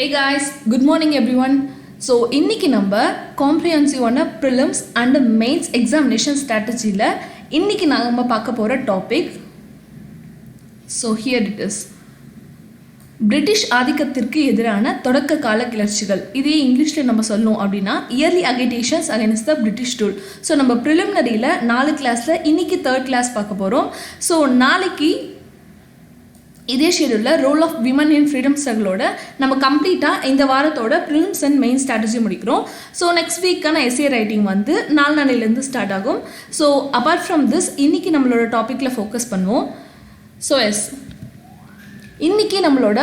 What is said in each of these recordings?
Hey guys good morning everyone so இன்னைக்கு நம்ம காம்ப்ரிஹென்சிவான ப்ரிலிம்ஸ் அண்ட் மெயின்ஸ் எக்ஸாமினேஷன் ஸ்ட்ராட்டஜியில் இன்னைக்கு நம்ம பார்க்க போகிற topic so here it is British ஆதிக்கத்திற்கு எதிரான தொடக்க கால கிளர்ச்சிகள். இதே இங்கிலீஷில் நம்ம சொல்லணும் அப்படின்னா early agitations against the British rule so நம்ம ப்ரிலிமினரியில் நாலு கிளாஸில் இன்னைக்கு தேர்ட் கிளாஸ் பார்க்க போகிறோம் ஸோ நாளைக்கு இதே ஷெடியூலில் role of women in freedom ஸ்ட்ரகிளோட நம்ம கம்ப்ளீட்டாக இந்த வாரத்தோட ப்ரிலிம்ஸ் அண்ட் மெயின் ஸ்ட்ராட்டஜி முடிக்கிறோம். ஸோ நெக்ஸ்ட் வீக்கான எஸ்ஏ ரைட்டிங் வந்து நாலு நாளையிலேருந்து ஸ்டார்ட் ஆகும். ஸோ அப்பார்ட் ஃப்ரம் திஸ் இன்னைக்கு நம்மளோட டாப்பிக்கில் ஃபோக்கஸ் பண்ணுவோம். ஸோ எஸ் இன்னைக்கு நம்மளோட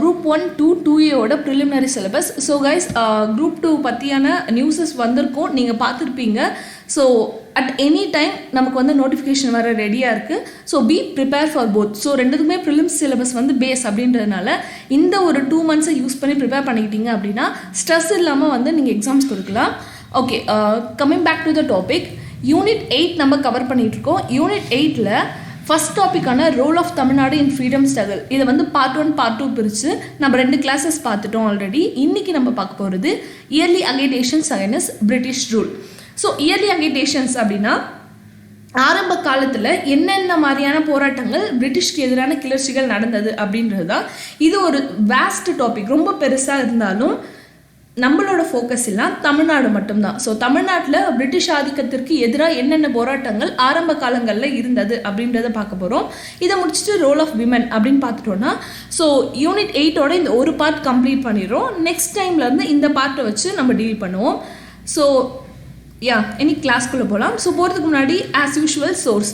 குரூப் ஒன் டூ டூ ஏவோட preliminary syllabus so guys group two பற்றியான நியூஸஸ் வந்திருக்கும். நீங்கள் பார்த்துருப்பீங்க. ஸோ அட் எனி டைம் நமக்கு வந்து நோட்டிஃபிகேஷன் வர ரெடியாக இருக்குது so be prepare for both so ரெண்டுத்துக்குமே ப்ரிலிம்ஸ் சிலபஸ் வந்து பேஸ் அப்படின்றதுனால இந்த ஒரு டூ மந்த்ஸை யூஸ் பண்ணி ப்ரிப்பேர் பண்ணிக்கிட்டீங்க அப்படின்னா ஸ்ட்ரெஸ் இல்லாமல் வந்து நீங்கள் எக்ஸாம்ஸ் கொடுக்கலாம். Okay coming back to the topic unit eight நம்ம கவர் பண்ணிகிட்டு இருக்கோம். யூனிட் எயிட்டில் first டாப்பிக்கான role of Tamil Nadu in freedom struggle இதை வந்து பார்ட் ஒன் பார்ட் டூ பிரித்து நம்ம ரெண்டு கிளாஸஸ் பார்த்துட்டோம் ஆல்ரெடி இன்றைக்கி நம்ம பார்க்க போகிறது early agitations against British rule so early agitations அப்படின்னா ஆரம்ப காலத்தில் என்னென்ன மாதிரியான போராட்டங்கள் பிரிட்டிஷ்க்கு எதிரான கிளர்ச்சிகள் நடந்தது அப்படின்றது தான் இது ஒரு வேஸ்ட் டாபிக் ரொம்ப பெருசாக இருந்தாலும் நம்மளோட ஃபோக்கஸ் எல்லாம் தமிழ்நாடு மட்டும்தான். ஸோ தமிழ்நாட்டில் பிரிட்டிஷ் ஆதிக்கத்திற்கு எதிராக என்னென்ன போராட்டங்கள் ஆரம்ப காலங்களில் இருந்தது அப்படின்றத பார்க்க போகிறோம் இதை முடிச்சுட்டு ரோல் ஆஃப் விமன் அப்படின்னு பார்த்துட்டோன்னா ஸோ யூனிட் எயிட்டோட இந்த ஒரு பார்ட் கம்ப்ளீட் பண்ணிடுறோம். நெக்ஸ்ட் டைம்லேருந்து இந்த பார்ட்டை வச்சு நம்ம டீல் பண்ணுவோம். ஸோ யா இனி கிளாஸ்க்குள்ளே போகலாம் ஸோ போகிறதுக்கு முன்னாடி as usual source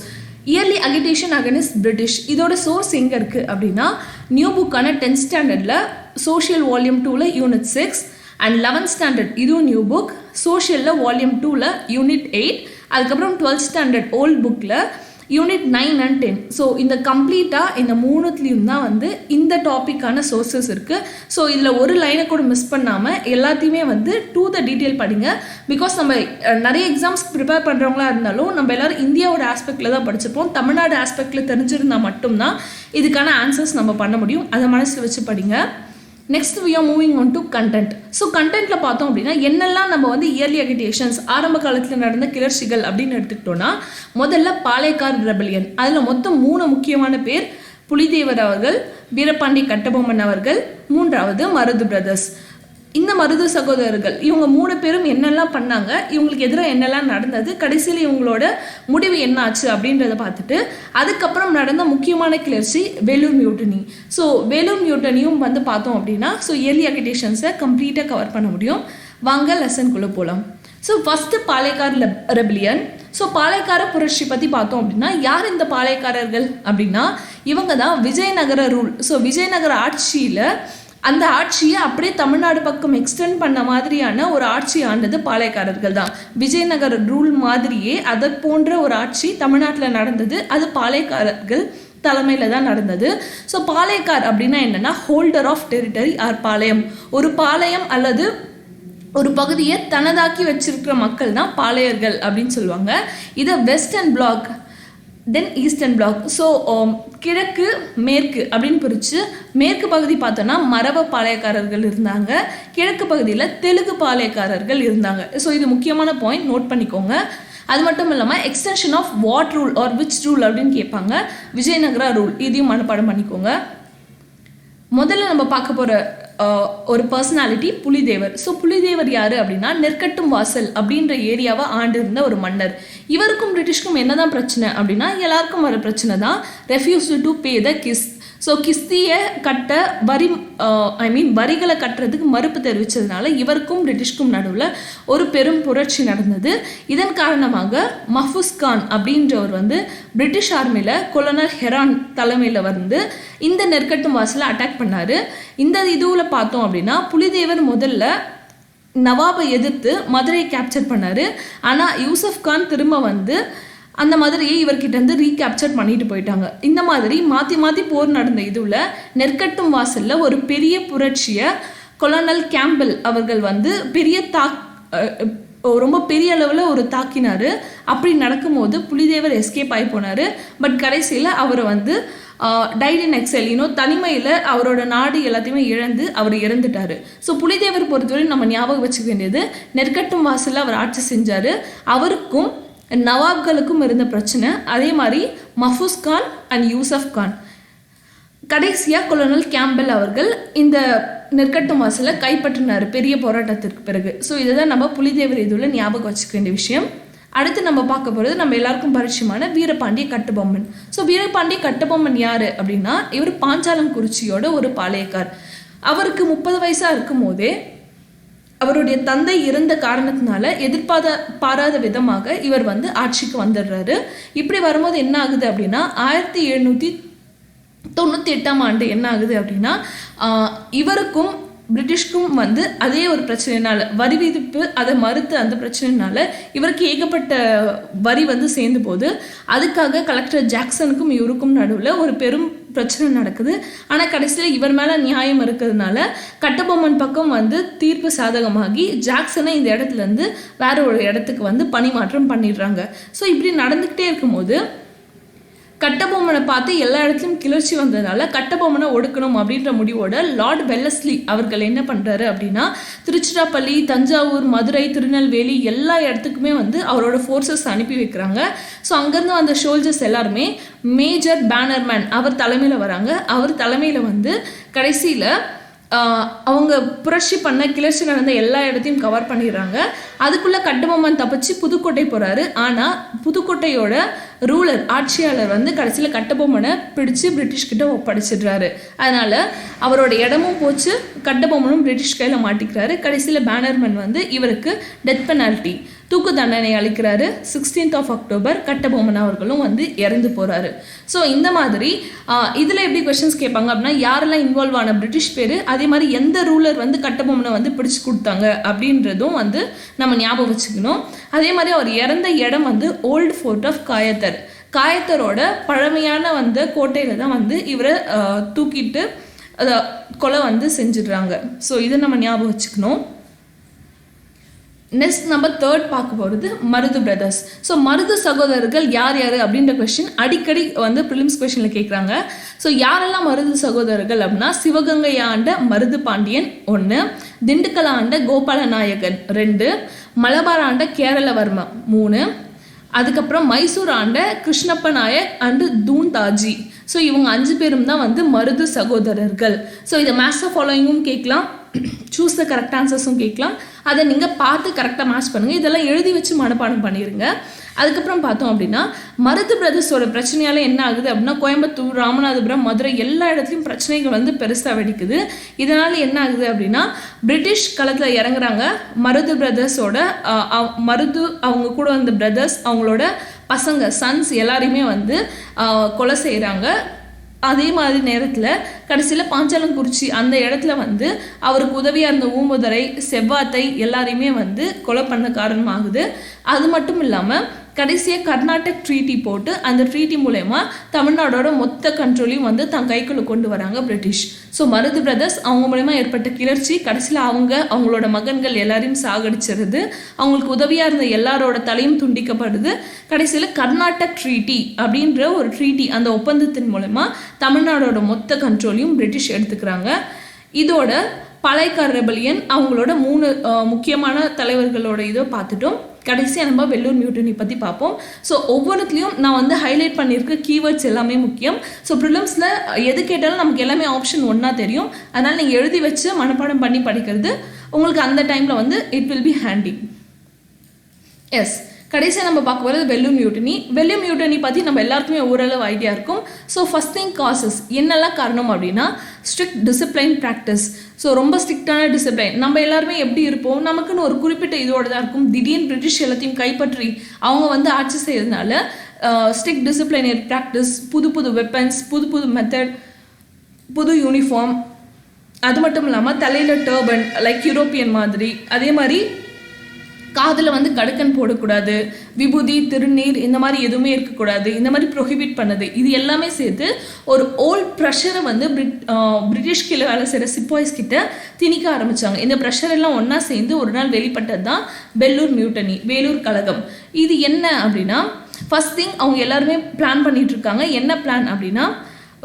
early agitation against British இதோட சோர்ஸ் எங்கே இருக்குது அப்படின்னா நியூ புக்கான டென்த் ஸ்டாண்டர்டில் சோஷியல் வால்யூம் டூவில் unit six and eleventh standard இதுவும் நியூ புக் சோஷியலில் வால்யூம் டூவில் யூனிட் எயிட் அதுக்கப்புறம் டுவெல்த் ஸ்டாண்டர்ட் ஓல்ட் புக்கில் unit nine and ten so இந்த கம்ப்ளீட்டாக இந்த மூணுத்துலேயும் தான் வந்து இந்த டாப்பிக்கான சோர்சஸ் இருக்குது ஸோ இதில் ஒரு லைனை கூட மிஸ் பண்ணாமல் எல்லாத்தையுமே வந்து டூ த டீட்டெயில் படிங்க. பிகாஸ் நம்ம நிறைய எக்ஸாம்ஸ் ப்ரிப்பேர் பண்ணுறவங்களா இருந்தாலும் நம்ம எல்லாரும் இந்தியாவோட ஆஸ்பெக்டில் தான் படிச்சிருப்போம் தமிழ்நாடு ஆஸ்பெக்டில் தெரிஞ்சிருந்தால் மட்டும்தான் இதுக்கான ஆன்சர்ஸ் நம்ம பண்ண முடியும். அதை மனசில் வச்சு படிங்க. Next we are moving on to content so கண்டென்ட்டில் பார்த்தோம் அப்படின்னா என்னெல்லாம் நம்ம வந்து இயர்லி அகிட்டேஷன்ஸ் ஆரம்ப காலத்தில் நடந்த கிளர்ச்சிகள் அப்படின்னு எடுத்துக்கிட்டோம்னா முதல்ல பாளையக்கார் ரெபலியன் அதில் மொத்தம் மூணு முக்கியமான பேர் புலிதேவர் அவர்கள் வீரபாண்டி கட்டபொம்மன் அவர்கள் மூன்றாவது மருது பிரதர்ஸ் இந்த மருது சகோதரர்கள் இவங்க மூணு பேரும் என்னெல்லாம் பண்ணாங்க இவங்களுக்கு எதிராக என்னெல்லாம் நடந்தது கடைசியில் இவங்களோட முடிவு என்ன ஆச்சு அப்படின்றத பார்த்துட்டு அதுக்கப்புறம் நடந்த முக்கியமான கிளர்ச்சி வேலூர் மியூட்டனி. ஸோ வேலூர் மியூட்டனியும் வந்து பார்த்தோம் அப்படின்னா ஸோ இயர்லி அகிடேஷன்ஸை கம்ப்ளீட்டாக கவர் பண்ண முடியும். வாங்க லெசன்குள்ளே போகலாம் so first Palayakkar rebellion so Palayakkara புரட்சி பற்றி பார்த்தோம் அப்படின்னா யார் இந்த பாளையக்காரர்கள் அப்படின்னா இவங்க தான் விஜயநகர ரூல் ஸோ விஜயநகர ஆட்சியில் அந்த ஆட்சியை அப்படியே தமிழ்நாடு பக்கம் எக்ஸ்டெண்ட் பண்ண மாதிரியான ஒரு ஆட்சி ஆண்டது பாளையக்காரர்கள் தான். விஜயநகர் ரூல் மாதிரியே அதை போன்ற ஒரு ஆட்சி தமிழ்நாட்டில் நடந்தது. அது பாளையக்காரர்கள் தலைமையில் தான் நடந்தது. ஸோ பாளையக்கார் அப்படின்னா என்னென்னா ஹோல்டர் ஆஃப் டெரிட்டரி ஆர் பாளையம். ஒரு பாளையம் அல்லது ஒரு பகுதியை தனதாக்கி வச்சிருக்கிற மக்கள் தான் பாளையர்கள் அப்படின்னு சொல்லுவாங்க. இதை western block then eastern block so கிழக்கு மேற்கு அப்படின்னு பிரித்து மேற்கு பகுதி பார்த்தோன்னா மரப பாளையக்காரர்கள் இருந்தாங்க. கிழக்கு பகுதியில் தெலுங்கு பாளையக்காரர்கள் இருந்தாங்க. ஸோ இது முக்கியமான பாயிண்ட் நோட் பண்ணிக்கோங்க. அது மட்டும் இல்லாமல் extension of what rule or which rule அப்படின்னு கேட்பாங்க. விஜயநகரா ரூல் இதையும் மனப்பாடம் பண்ணிக்கோங்க. முதல்ல நம்ம பார்க்க போகிற ஒரு பர்சனாலிட்டி புலிதேவர். ஸோ புலிதேவர் யார் அப்படின்னா நெற்கட்டும் வாசல் அப்படின்ற ஏரியாவை ஆண்டிருந்த ஒரு மன்னர். இவருக்கும் பிரிட்டிஷ்க்கும் என்னதான் பிரச்சனை அப்படின்னா எல்லாருக்கும் வர பிரச்சனை தான் refuse to pay the kist so கிஸ்தியை கட்ட வரி ஐ மீன் வரிகளை கட்டுறதுக்கு மறுப்பு தெரிவித்ததுனால இவருக்கும் பிரிட்டிஷ்க்கும் நடுவில் ஒரு பெரும் புரட்சி நடந்தது. இதன் காரணமாக மஃபூஸ் கான் அப்படின்றவர் வந்து பிரிட்டிஷ் ஆர்மியில் கொலனல் ஹெரான் தலைமையில் வந்து இந்த நெற்கட்டும் வாசலை அட்டாக் பண்ணார். இந்த இதுவில் பார்த்தோம் அப்படின்னா புலிதேவர் முதல்ல நவாபை எதிர்த்து மதுரையை கேப்சர் பண்ணார். ஆனால் யூசப் கான் திரும்ப வந்து அந்த மாதிரியே இவர்கிட்ட இருந்து ரீகேப்சர் பண்ணிட்டு போயிட்டாங்க. இந்த மாதிரி மாற்றி மாற்றி போர் நடந்த இதுல நெற்கட்டும் வாசல்ல ஒரு பெரிய புரட்சியை கொலனல் கேம்பல் அவர்கள் வந்து பெரிய தாக் ரொம்ப பெரிய அளவில் ஒரு தாக்கினார். அப்படி நடக்கும்போது புலிதேவர் எஸ்கேப் ஆகி போனார். பட் கடைசியில் அவர் வந்து டைடின் எக்ஸல் இன்னும் தனிமையில் அவரோட நாடு எல்லாத்தையுமே இழந்து அவர் இறந்துட்டார். ஸோ புலிதேவர் பொறுத்தவரை நம்ம ஞாபகம் வச்சுக்க வேண்டியது நெற்கட்டும் வாசலில் அவர் ஆட்சி செஞ்சார். அவருக்கும் நவாப்களுக்கும் இருந்த பிரச்சனை. அதே மாதிரி மஃபூஸ் கான் அண்ட் யூசப் கான். கடைசியாக கொலோனல் கேம்பல் அவர்கள் இந்த நெற்கட்டும் வாசலை கைப்பற்றினார் பெரிய போராட்டத்திற்கு பிறகு. ஸோ இதுதான் நம்ம புலிதேவர் இதுல ஞாபகம் வச்சுக்க வேண்டிய விஷயம். அடுத்து நம்ம பார்க்க போகிறது நம்ம எல்லாருக்கும் பரிச்சயமான வீரபாண்டிய கட்டுபொம்மன். ஸோ வீரபாண்டிய கட்டுபொம்மன் யார் அப்படின்னா இவர் பாஞ்சாலங்குறிச்சியோட ஒரு பாளையக்கார். அவருக்கு முப்பது வயசாக இருக்கும் போதே அவருடைய தந்தை இருந்த காரணத்தினால எதிர்பார்த்த பாராத விதமாக இவர் வந்து ஆட்சிக்கு வந்துடுறாரு. இப்படி வரும்போது என்ன ஆகுது அப்படின்னா ஆயிரத்தி எழுநூற்றி தொண்ணூற்றி எட்டாம் ஆண்டு என்ன ஆகுது அப்படின்னா இவருக்கும் பிரிட்டிஷ்க்கும் வந்து அதே ஒரு பிரச்சனைனால வரி விதிப்பு அதை மறுத்து அந்த பிரச்சனைனால இவருக்கு ஏகப்பட்ட வரி வந்து சேர்ந்து போது அதுக்காக கலெக்டர் ஜாக்சனுக்கும் இவருக்கும் நடுவில் ஒரு பெரும் பிரச்சனை நடக்குது. ஆனால் கடைசியில் இவர் மேலே நியாயம் இருக்கிறதுனால கட்டபொம்மன் பக்கம் வந்து தீர்ப்பு சாதகமாகி ஜாக்சனை இந்த இடத்துல இருந்து வேற ஒரு இடத்துக்கு வந்து பணிமாற்றம் பண்ணிடுறாங்க. ஸோ இப்படி நடந்துக்கிட்டே இருக்கும்போது கட்டபொம்மனை பார்த்து எல்லா இடத்துலையும் கிளர்ச்சி வந்ததுனால கட்டபொம்மனை ஒடுக்கணும் அப்படின்ற முடிவோட லார்ட் வெல்லஸ்லி அவர்கள் என்ன பண்ணுறாரு அப்படின்னா திருச்சிராப்பள்ளி தஞ்சாவூர் மதுரை திருநெல்வேலி எல்லா இடத்துக்குமே வந்து அவரோட ஃபோர்ஸஸ் அனுப்பி வைக்கிறாங்க. ஸோ அங்கேருந்து வந்த சோல்ஜர்ஸ் எல்லாருமே மேஜர் பேனர்மேன் அவர் தலைமையில் வராங்க. அவர் தலைமையில் வந்து கடைசியில் அவங்க புரட்சி பண்ண கிளர்ச்சி நடந்த எல்லா இடத்தையும் கவர் பண்ணிடுறாங்க. அதுக்குள்ளே கட்டுபொம்மன் தப்பிச்சு புதுக்கோட்டை போகிறாரு ஆனால் புதுக்கோட்டையோட ரூலர் ஆட்சியாளர் வந்து கடைசியில் கட்டபொம்மனை பிடிச்சு பிரிட்டிஷ் கிட்ட ஒப்படைச்சிடுறாரு. அதனால அவரோட இடமும் போச்சு கட்டபொம்மனும் பிரிட்டிஷ் கையில் மாட்டிக்கிறாரு. கடைசியில பேனர்மேன் வந்து இவருக்கு டெத் பெனால்ட்டி தூக்கு தண்டனை அளிக்கிறாரு. சிக்ஸ்டீன்த் ஆஃப் அக்டோபர் கட்டபொம்மன் அவர்களும் வந்து இறந்து போறாரு. ஸோ இந்த மாதிரி இதில் எப்படி கொஸ்டின்ஸ் கேட்பாங்க அப்படின்னா யாரெல்லாம் இன்வால்வ் ஆன பிரிட்டிஷ் பேர் அதே மாதிரி எந்த ரூலர் வந்து கட்டபொம்மனை வந்து பிடிச்சு கொடுத்தாங்க அப்படின்றதும் வந்து நம்ம ஞாபகம் வச்சுக்கணும். அதே மாதிரி அவர் இறந்த இடம் வந்து ஓல்டு ஃபோர்ட் ஆஃப் காயத்தர் காயத்தரோட பழமையான வந்து கோட்டையில தான் வந்து இவரை தூக்கிட்டு அதை கொலை வந்து செஞ்சிடுறாங்க. ஸோ இதை நம்ம ஞாபகம் வச்சுக்கணும். நெக்ஸ்ட் நம்ம தேர்ட் பார்க்க போகிறது மருது பிரதர்ஸ் ஸோ மருது சகோதரர்கள் யார் யார் அப்படின்ற கொஸ்டின் அடிக்கடி வந்து ப்ரிலிம்ஸ் கொஸ்டினில் கேட்குறாங்க ஸோ யாரெல்லாம் மருது சகோதரர்கள் அப்படின்னா சிவகங்கை ஆண்ட மருது பாண்டியன் ஒன்று திண்டுக்கல் ஆண்ட கோபால நாயகன் ரெண்டு மலபார் ஆண்ட கேரளவர்ம மூணு அதுக்கப்புறம் மைசூர் ஆண்ட Krishnappa Nayak and Dhoondaji so இவங்க அஞ்சு பேரும் தான் வந்து மருது சகோதரர்கள். ஸோ இதை மேட்ச் ஃபாலோயிங்கும் கேட்கலாம். சூஸ் த கரெக்ட் ஆன்சர்ஸும் கேட்கலாம். அதை நீங்கள் பார்த்து கரெக்டாக மேட்ச் பண்ணுங்கள் இதெல்லாம் எழுதி வச்சு மனப்பாடம் பண்ணிடுங்க அதுக்கப்புறம் பார்த்தோம் அப்படின்னா மருது பிரதர்ஸோட பிரச்சனையால் என்ன ஆகுது அப்படின்னா கோயம்புத்தூர் ராமநாதபுரம் மதுரை எல்லா இடத்துலையும் பிரச்சனைகள் வந்து பெருசாக வெடிக்குது. இதனால் என்ன ஆகுது அப்படின்னா பிரிட்டிஷ் களத்தில் இறங்குறாங்க மருது பிரதர்ஸோட மருது அவங்க கூட வந்த பிரதர்ஸ் அவங்களோட பசங்க சன்ஸ் எல்லாரையுமே வந்து கொலை செய்கிறாங்க அதே மாதிரி நேரத்தில் கடைசியில் பாஞ்சாலங்குறிச்சி அந்த இடத்துல வந்து அவருக்கு உதவியாக இருந்த ஊமுதரை செவ்வாத்தை எல்லாரையுமே வந்து கொலை பண்ண காரணமாகுது. அது மட்டும் இல்லாமல் கடைசியாக கர்நாடக் ட்ரீட்டி போட்டு அந்த ட்ரீட்டி மூலயமா தமிழ்நாடோட மொத்த கண்ட்ரோலையும் வந்து தன் கைக்குள்ள கொண்டு வராங்க பிரிட்டிஷ். ஸோ மருது பிரதர்ஸ் அவங்க மூலயமா ஏற்பட்ட கிளர்ச்சி கடைசியில் அவங்க அவங்களோட மகன்கள் எல்லாரையும் சாகடிச்சிருது. அவங்களுக்கு உதவியாக இருந்த எல்லாரோட தலையும் துண்டிக்கப்படுது. கடைசியில் கர்நாடக் ட்ரீட்டி அப்படின்ற ஒரு ட்ரீட்டி அந்த ஒப்பந்தத்தின் மூலயமா தமிழ்நாடோட மொத்த கண்ட்ரோலையும் பிரிட்டிஷ் எடுத்துக்கிறாங்க. இதோட பழையக்கார் ரெபலியன் அவங்களோட மூணு முக்கியமான தலைவர்களோட இதை பார்த்துட்டோம். கடைசியாக நம்ம வெள்ளூர் மியூட்டனி பற்றி பார்ப்போம். ஸோ ஒவ்வொன்றுத்துலையும் நான் வந்து ஹைலைட் பண்ணியிருக்க கீவேர்ட்ஸ் எல்லாமே முக்கியம். ஸோ ப்ரிலிம்ஸில் எது கேட்டாலும் நமக்கு எல்லாமே ஆப்ஷன் ஒன்றா தெரியும். அதனால் நீங்கள் எழுதி வச்சு மனப்பாடம் பண்ணி படிக்கிறது உங்களுக்கு அந்த டைமில் வந்து it will be handy yes கடைசியாக நம்ம பார்க்க போகிறது வெல்லும் மியூட்டனி வெல்லும் மியூட்டனி பற்றி நம்ம எல்லாருக்குமே ஓரளவு ஐடியா இருக்கும். ஸோ ஃபஸ்ட் திங் காசஸ் என்னெல்லாம் காரணம் அப்படின்னா ஸ்ட்ரிக்ட் டிசிப்ளைன் ப்ராக்டிஸ் ஸோ ரொம்ப ஸ்ட்ரிக்டான டிசிப்ளைன் நம்ம எல்லாருமே எப்படி இருப்போம்? நமக்குன்னு ஒரு குறிப்பிட்ட இதோட தான் இருக்கும். திடீர்னு பிரிட்டிஷ் எல்லாத்தையும் கைப்பற்றி அவங்க வந்து ஆட்சி செய்யறதுனால ஸ்ட்ரிக்ட் டிசிப்ளினரி ப்ராக்டிஸ் புது புது வெப்பன்ஸ் புது புது மெத்தட் புது யூனிஃபார்ம் அது மட்டும் இல்லாமல் தலையில் டர்பன் லைக் யூரோப்பியன் மாதிரி அதே மாதிரி காதில் வந்து கடுக்கன் போடக்கூடாது விபூதி திருநீர் இந்த மாதிரி எதுவுமே இருக்கக்கூடாது இந்த மாதிரி ப்ரொஹிபிட் பண்ணது. இது எல்லாமே சேர்த்து ஒரு ஓல்ட் ப்ரெஷரை வந்து பிரிட் பிரிட்டிஷ் கீழே வேலை செய்கிற சிப்பாய்ஸ் கிட்ட திணிக்க ஆரம்பித்தாங்க இந்த ப்ரெஷர் எல்லாம் ஒன்றா சேர்ந்து ஒரு நாள் வெளிப்பட்டது தான் பெல்லூர் மியூட்டனி வேலூர் கழகம் இது என்ன அப்படின்னா ஃபர்ஸ்ட் திங் அவங்க எல்லாருமே பிளான் பண்ணிட்டு இருக்காங்க. என்ன பிளான் அப்படின்னா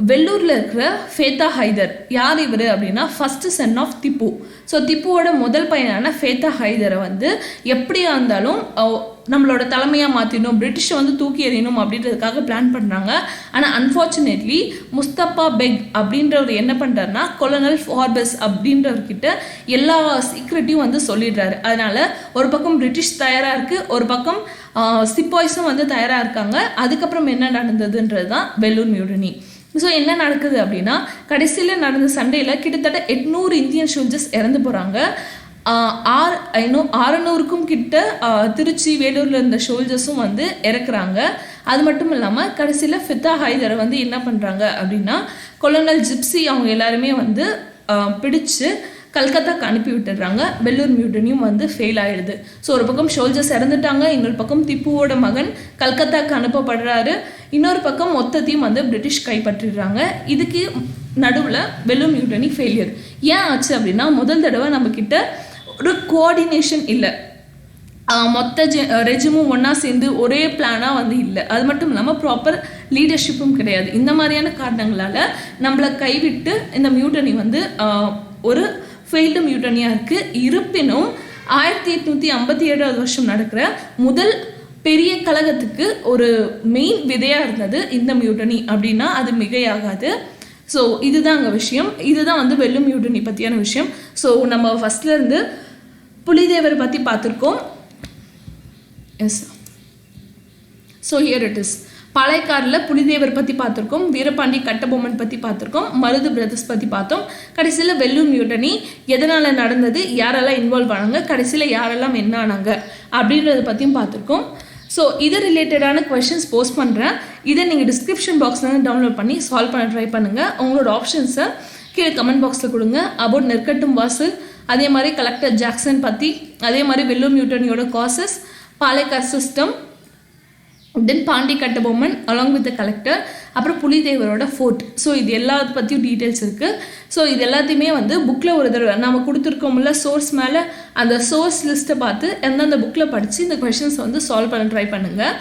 வெள்ளூரில் இருக்கிற ஃபேத்தா ஹைதர். யார் இவர் அப்படின்னா first son of Tipu. So திப்புவோட முதல் பையனான ஃபேத்தா ஹைதரை வந்து எப்படியா இருந்தாலும் நம்மளோட தலைமையாக மாற்றிடணும் பிரிட்டிஷை வந்து தூக்கி எறியணும் அப்படின்றதுக்காக பிளான் பண்ணுறாங்க ஆனால் அன்ஃபார்ச்சுனேட்லி முஸ்தபா பெக் அப்படின்றவர் என்ன பண்ணுறாருனா கொலனல் ஃபார்பஸ் அப்படின்றவர்கிட்ட எல்லா சீக்ரெட்டையும் வந்து சொல்லிடுறாரு. அதனால் ஒரு பக்கம் பிரிட்டிஷ் தயாராக இருக்குது ஒரு பக்கம் சிப்பாய்ஸும் வந்து தயாராக இருக்காங்க. அதுக்கப்புறம் என்ன நடந்ததுன்றது தான் வெள்ளூர் மியூடனி. ஸோ என்ன நடக்குது அப்படின்னா கடைசியில் நடந்த சண்டையில் கிட்டத்தட்ட எட்நூறு இந்தியன் சோல்ஜர்ஸ் இறந்து போகிறாங்க ஆறு ஐநூ ஆறுநூறுக்கும் கிட்ட திருச்சி வேலூரில் இருந்த சோல்ஜர்ஸும் வந்து இறக்குறாங்க. அது மட்டும் இல்லாமல் கடைசியில் ஃபித்தா ஹைதரை வந்து என்ன பண்ணுறாங்க அப்படின்னா கொலனல் ஜிப்சி அவங்க எல்லாருமே வந்து பிடிச்சு கல்கத்தாக்கு அனுப்பி விட்டுடுறாங்க. வெள்ளூர் மியூட்டனியும் வந்து ஃபெயில் ஆயிடுது. ஸோ ஒரு பக்கம் சோல்ஜர்ஸ் இறந்துட்டாங்க இன்னொரு பக்கம் திப்புவோட மகன் கல்கத்தாக்கு அனுப்பப்படுறாரு. இன்னொரு பக்கம் மொத்தத்தையும் வந்து பிரிட்டிஷ் கைப்பற்றிடுறாங்க. இதுக்கு நடுவில் வெள்ளூர் மியூட்டனி ஃபெயிலியர் ஏன் ஆச்சு அப்படின்னா முதல் தடவை நம்மக்கிட்ட ஒரு கோஆர்டினேஷன் இல்லை. மொத்த ஜெ ரெஜிமும் ஒன்றா சேர்ந்து ஒரே பிளானாக வந்து இல்லை. அது மட்டும் இல்லாமல் ப்ராப்பர் லீடர்ஷிப்பும் கிடையாது. இந்த மாதிரியான காரணங்களால் நம்மளை கைவிட்டு இந்த மியூட்டனி வந்து ஒரு ஃபெயில்டு மியூட்டனியாக இருக்குது இருப்பினும் ஆயிரத்தி எட்நூற்றி ஐம்பத்தி ஏழாவது வருஷம் நடக்கிற முதல் பெரிய கழகத்துக்கு ஒரு மெயின் விதையாக இருந்தது இந்த மியூட்டனி அப்படின்னா அது மிகையாகாது. ஸோ இதுதான் அங்கே விஷயம். இதுதான் வந்து வெள்ளும் மியூட்டனி பற்றியான விஷயம். ஸோ நம்ம ஃபஸ்ட்லேருந்து புலிதேவர் பற்றி பார்த்துருக்கோம். Yes so here it is பாளையக்காரில் Pulithevar பற்றி பார்த்துருக்கோம் வீரபாண்டி கட்டபொம்மன் பற்றி பார்த்துருக்கோம் மருது பிரதர்ஸ் பற்றி பார்த்தோம். கடைசியில் வெள்ளூர் மியூட்டனி எதனால் நடந்தது யாரெல்லாம் இன்வால்வ் ஆனாங்க கடைசியில் யாரெல்லாம் என்ன ஆனாங்க அப்படின்றத பற்றியும் பார்த்துருக்கோம். ஸோ இது ரிலேட்டடான கொஷின்ஸ் போஸ்ட் பண்ணுறேன் இதை நீங்கள் டிஸ்கிரிப்ஷன் பாக்ஸ்லேருந்து டவுன்லோட் பண்ணி சால்வ் பண்ண ட்ரை பண்ணுங்கள் உங்களோட ஆப்ஷன்ஸை கீழே கமெண்ட் பாக்ஸில் கொடுங்க. அபவுட் நெற்கட்டும் வாசல் அதே மாதிரி கலெக்டர் ஜாக்சன் பற்றி அதே மாதிரி Vellore மியூட்டனியோட causes Palayakkar system then Pandi Kattabomman along with the collector அப்புறம் புலிதேவரோட ஃபோர்ட் ஸோ இது எல்லா பற்றியும் டீட்டெயில்ஸ் இருக்குது ஸோ இது எல்லாத்தையுமே வந்து புக்கில் ஒரு தடவை நம்ம கொடுத்துருக்கோம்ல சோர்ஸ் மேலே அந்த சோர்ஸ் லிஸ்ட்டை பார்த்து எந்தெந்த புக்கில் படித்து இந்த கொஷின்ஸ் வந்து சால்வ் பண்ண ட்ரை பண்ணுங்கள்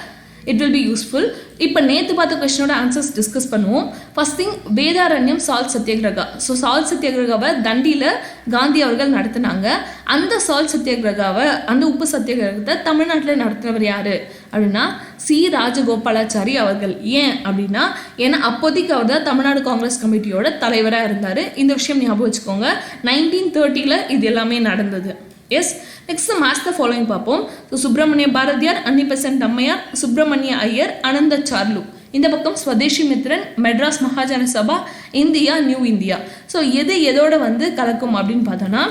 இட் வில் பி யூஸ்ஃபுல் இப்போ நேற்று பார்த்த கொஸ்டினோட ஆன்சர்ஸ் டிஸ்கஸ் பண்ணுவோம். First thing Vedaranyam salt Satyagraha so salt சத்தியாகிரகாவை தண்டியில் காந்தி அவர்கள் நடத்தினாங்க. அந்த சால் சத்தியாகிரகாவை அந்த உப்பு சத்தியாகிரகத்தை தமிழ்நாட்டில் நடத்தினவர் யார்? அப்படின்னா சி. ராஜகோபாலாச்சாரி அவர்கள். ஏன் அப்படின்னா ஏன்னா அப்போதைக்கு அவர் தான் தமிழ்நாடு காங்கிரஸ் கமிட்டியோட தலைவராக இருந்தார். இந்த விஷயம் ஞாபகம் வச்சுக்கோங்க. நைன்டீன் தேர்ட்டியில் இது எல்லாமே நடந்தது. Yes next match the following பார்ப்போம். So Subramania Bharathiyar Annie Besant அம்மையார் சுப்பிரமணிய ஐயர் அனந்த சார்லு இந்த பக்கம் Swadeshi Mitran Madras Mahajana Sabha India new India so எது எதோட வந்து கலக்கும் அப்படின்னு பார்த்தோன்னா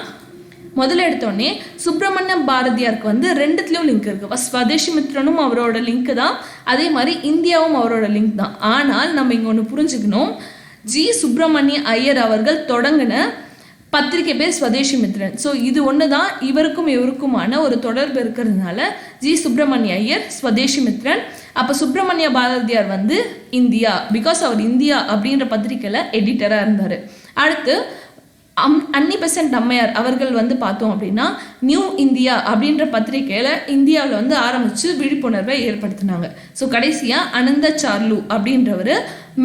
முதல்ல எடுத்தோடனே சுப்பிரமணிய பாரதியாருக்கு வந்து ரெண்டுத்துலேயும் லிங்க் இருக்குது ஸ்வதேஷி மித்ரனும் அவரோட லிங்க் தான். அதே மாதிரி இந்தியாவும் அவரோட லிங்க் தான். ஆனால் நம்ம இங்கே ஒன்று புரிஞ்சுக்கணும். ஜி சுப்பிரமணிய ஐயர் அவர்கள் தொடங்கின பத்திரிக்கை பேர் ஸ்வதேஷி மித்ரன். ஸோ இது ஒன்று தான் இவருக்கும் இவருக்குமான ஒரு தொடர்பு இருக்கிறதுனால ஜி. சுப்பிரமணிய ஐயர் ஸ்வதேஷி மித்ரன். அப்போ சுப்பிரமணிய பாரதியார் வந்து இந்தியா பிகாஸ் அவர் இந்தியா அப்படின்ற பத்திரிக்கையில் எடிட்டராக இருந்தார். அடுத்து அம் அன்னி பெசன்ட் அம்மையார் அவர்கள் வந்து பார்த்தோம் அப்படின்னா நியூ இந்தியா அப்படின்ற பத்திரிக்கையில் இந்தியாவில் வந்து ஆரம்பித்து விழிப்புணர்வை ஏற்படுத்தினாங்க. ஸோ கடைசியாக அனந்த சார்லு அப்படின்றவர்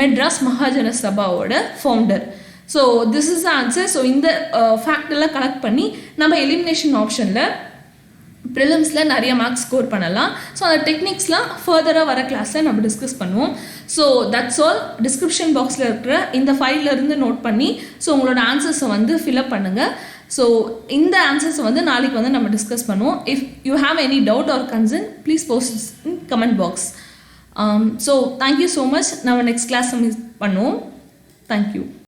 Madras Mahajana சபாவோட founder so this is answer so இந்த uh, ஃபேக்ட் எல்லாம் கலெக்ட் பண்ணி நம்ம எலிமினேஷன் ஆப்ஷனில் ப்ரிலிம்ஸில் நிறைய மார்க்ஸ் ஸ்கோர் பண்ணலாம். ஸோ அந்த டெக்னிக்ஸ்லாம் ஃபர்தராக வர கிளாஸில் நம்ம டிஸ்கஸ் பண்ணுவோம். ஸோ தட்ஸ் ஆல் டிஸ்கிரிப்ஷன் பாக்ஸில் இருக்கிற இந்த ஃபைல்லேருந்து நோட் பண்ணி ஸோ உங்களோட ஆன்சர்ஸை வந்து ஃபில்அப் பண்ணுங்கள் ஸோ இந்த ஆன்சர்ஸை வந்து நாளைக்கு வந்து நம்ம டிஸ்கஸ் பண்ணுவோம். If you have any doubt or concern please post in comment box so thank you so much நம்ம நெக்ஸ்ட் கிளாஸ் மீட் பண்ணுவோம். Thank you